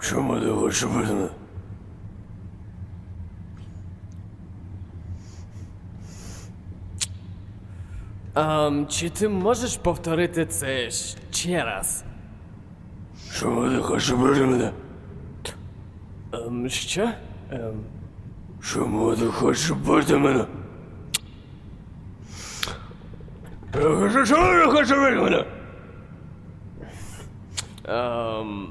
Чому ти хочеш мене? Ем, чи ти можеш повторити це ще раз? Чому ти хочеш мене? Ем, що? Ем, Чому ти хочеш бити мене? Я кажу, чому ти хочеш бити мене? Ем,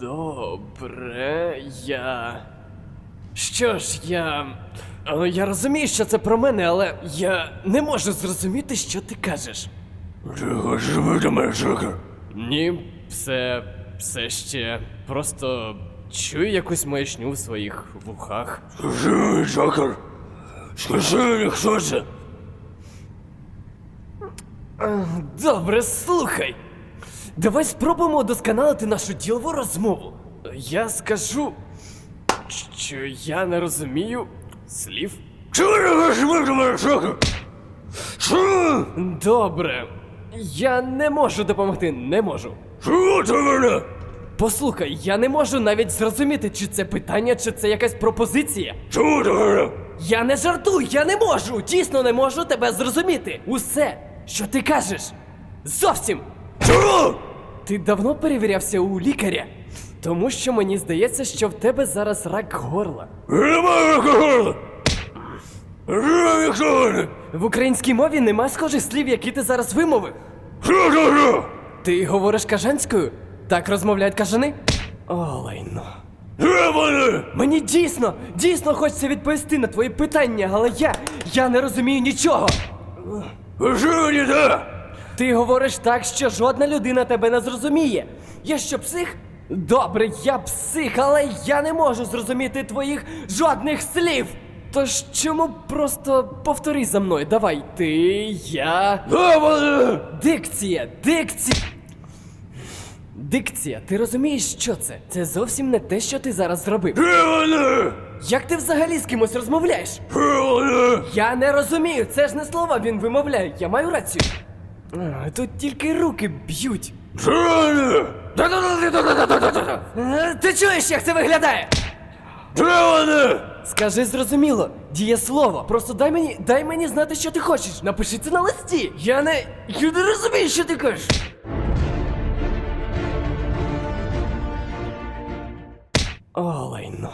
добре, я. Що ж, я. е, Я розумію, що це про мене, але я не можу зрозуміти, що ти кажеш. Ти хочеш бити мене, Шокер? Ні, все. все ще. Просто чую якусь маячню в своїх вухах. Скажи мені, Шокер. Скажи мені, хто це? Добре, слухай. Давай спробуємо удосконалити нашу ділову розмову. Я скажу, що я не розумію слів. Добре. Я не можу допомогти, не можу. Послухай, я не можу навіть зрозуміти, чи це питання, чи це якась пропозиція. Я не жартую, я не можу! Дійсно не можу тебе зрозуміти. Усе, що ти кажеш. Зовсім! Чому? Ти давно перевірявся у лікаря? Тому що мені здається, що в тебе зараз рак горла. Не? В українській мові нема схожих слів, які ти зараз вимовив. Що що? Ти говориш кажанською? Так розмовляють кажани? О, лайно. Мені дійсно, дійсно хочеться відповісти на твої питання, але я. я не розумію нічого. Скажи мені, де? Ти говориш так, що жодна людина тебе не зрозуміє. Я що, псих? Добре, я псих, але я не можу зрозуміти твоїх жодних слів. Тож чому просто повтори за мною? Давай, ти, я. Дикція, дикція. Дикція, ти розумієш, що це? Це зовсім не те, що ти зараз зробив. Як ти взагалі з кимось розмовляєш? Я не розумію, це ж не слова він вимовляє, я маю рацію. А, Тут тільки руки б'ють. Де вони? Е, Ти чуєш, як це виглядає? Де вони? Скажи зрозуміло, дієслово. Просто дай мені, дай мені знати, що ти хочеш. Напиши це на листі. Я не. Я не розумію, що ти кажеш. О, лайно.